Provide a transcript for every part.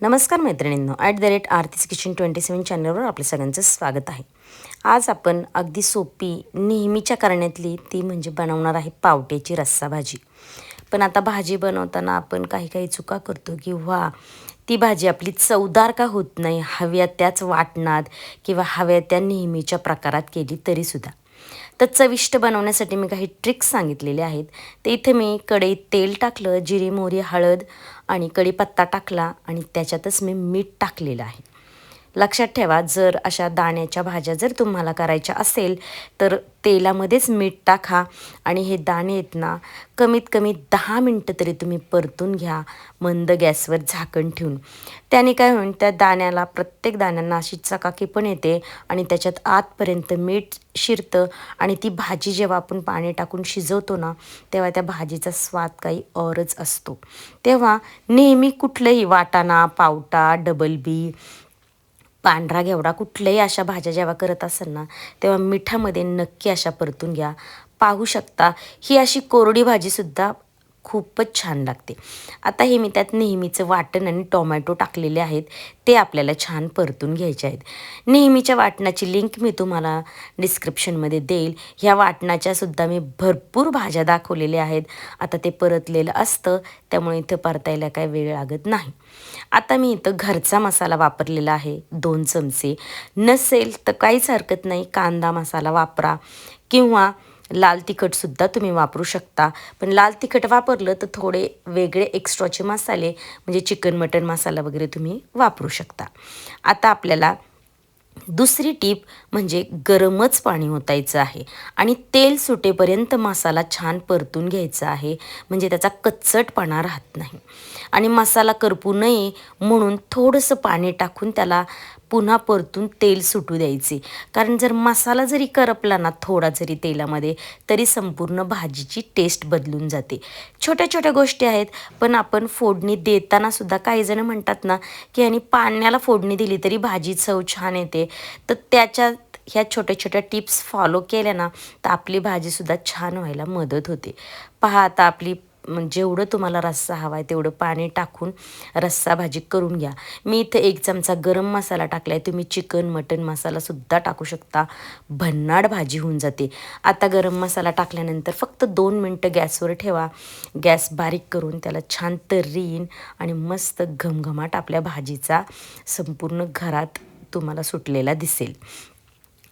नमस्कार मैत्रिणींनो at the rate Aarti's kitchen twenty seven चॅनलवर आपल्या सगळ्यांचं स्वागत आहे. आज आपण अगदी सोपी नेहमीच्या करण्यातली ती म्हणजे बनवणार आहे पावट्याची रस्सा भाजी. पण आता भाजी बनवताना आपण काही काही चुका करतो किंवा ती भाजी आपली चवदार का होत नाही हव्या त्याच वाटणात किंवा हव्या त्या नेहमीच्या प्रकारात केली तरीसुद्धा. तर चविष्ट बनवण्यासाठी मी काही ट्रिक्स सांगितलेले आहेत. ते इथे मी कढईत तेल टाकलं जिरी मोहरी हळद आणि कढीपत्ता टाकला आणि त्याच्यातच मी मीठ टाकलेलं आहे. लक्षात ठेवा जर अशा दाण्याच्या भाज्या जर तुम्हाला करायच्या असेल तर तेलामध्येच मीठ टाका आणि हे दाणे आहेत ना कमीत कमी दहा मिनटं तरी तुम्ही परतून घ्या मंद गॅसवर झाकण ठेवून. त्याने काय होईल त्या दाण्याला प्रत्येक दाण्यांना अशी चकाकी पण येते आणि त्याच्यात आतपर्यंत मीठ शिरतं आणि ती भाजी जेव्हा आपण पाणी टाकून शिजवतो ना तेव्हा त्या भाजीचा स्वाद काही औरच असतो. तेव्हा नेहमी कुठलंही वाटाणा पावटा डबल बी पांढरा घेवडा कुठल्याही अशा भाज्या जेव्हा करत असाल ना तेव्हा मिठामध्ये नक्की अशा परतून घ्या. पाहू शकता ही अशी कोरडी भाजीसुद्धा खूपच छान लागते. आता हे मी त्यात नेहमीचं वाटण आणि टोमॅटो टाकलेले आहेत ते आपल्याला छान परतून घ्यायचे आहेत. नेहमीच्या वाटणाची लिंक मी तुम्हाला डिस्क्रिप्शनमध्ये देईल. ह्या वाटणाच्या सुद्धा मी भरपूर भाज्या दाखवलेल्या आहेत. आता ते परतलेलं असतं त्यामुळे इथं परतायला काय वेळ लागत नाही. आता मी इथं घरचा मसाला वापरलेला आहे दोन चमचे. नसेल तर काहीच हरकत नाही कांदा मसाला वापरा किंवा लाल तिखटसुद्धा तुम्ही वापरू शकता. पण लाल तिखट वापरलं तर थोडे वेगळे एक्स्ट्राचे मसाले म्हणजे चिकन मटन मसाला वगैरे तुम्ही वापरू शकता. आता आपल्याला दुसरी टीप म्हणजे गरमच पाणी ओतायचं आहे. आणि तेल सुटेपर्यंत मसाला छान परतून घ्यायचा आहे. म्हणजे त्याचा कच्चटपणा राहत नाही. आणि मसाला करपू नये म्हणून थोडंसं पाणी टाकून त्याला पुन्हा परतून तेल सुटू द्यायचे. कारण जर मसाला जरी करपला ना थोडा जरी तेलामध्ये तरी संपूर्ण भाजीची टेस्ट बदलून जाते. छोट्या छोट्या गोष्टी आहेत पण आपण फोडणी देताना सुद्धा काही जण म्हणतात ना की आणि पाण्याला फोडणी दिली तरी भाजी चव छान येते. तर त्याच्या ह्या छोट्या छोट्या टिप्स फॉलो केल्या ना तर आपली भाजीसुद्धा छान व्हायला मदत होते. पहा आता आपली म्हणजे जेवढं तुम्हाला रस्सा हवा आहे तेवढं पाणी टाकून रस्सा भाजी करून घ्या. मी इथं एक चमचा गरम मसाला टाकला आहे तुम्ही चिकन मटन मसालासुद्धा टाकू शकता. भन्नाड भाजी होऊन जाते. आता गरम मसाला टाकल्यानंतर फक्त दोन मिनटं गॅसवर ठेवा. गॅस बारीक करून त्याला छान तर्रीन आणि मस्त घमघमाट आपल्या भाजीचा संपूर्ण घरात तुम्हाला सुटलेला दिसेल.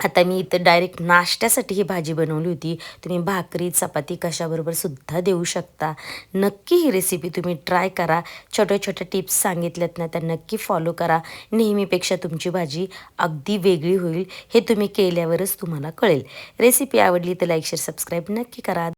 आता मी इथं डायरेक्ट नाश्त्यासाठी ही भाजी बनवली होती. तुम्ही भाकरी चपाती कशाबरोबर सुद्धा देऊ शकता. नक्की ही रेसिपी तुम्ही ट्राय करा. छोट्या छोट्या टिप्स सांगितल्यात ना त्या नक्की फॉलो करा. नेहमीपेक्षा तुमची भाजी अगदी वेगळी होईल हे तुम्ही केल्यावरच तुम्हाला कळेल. रेसिपी आवडली तर लाईक शेअर सबस्क्राईब नक्की करा.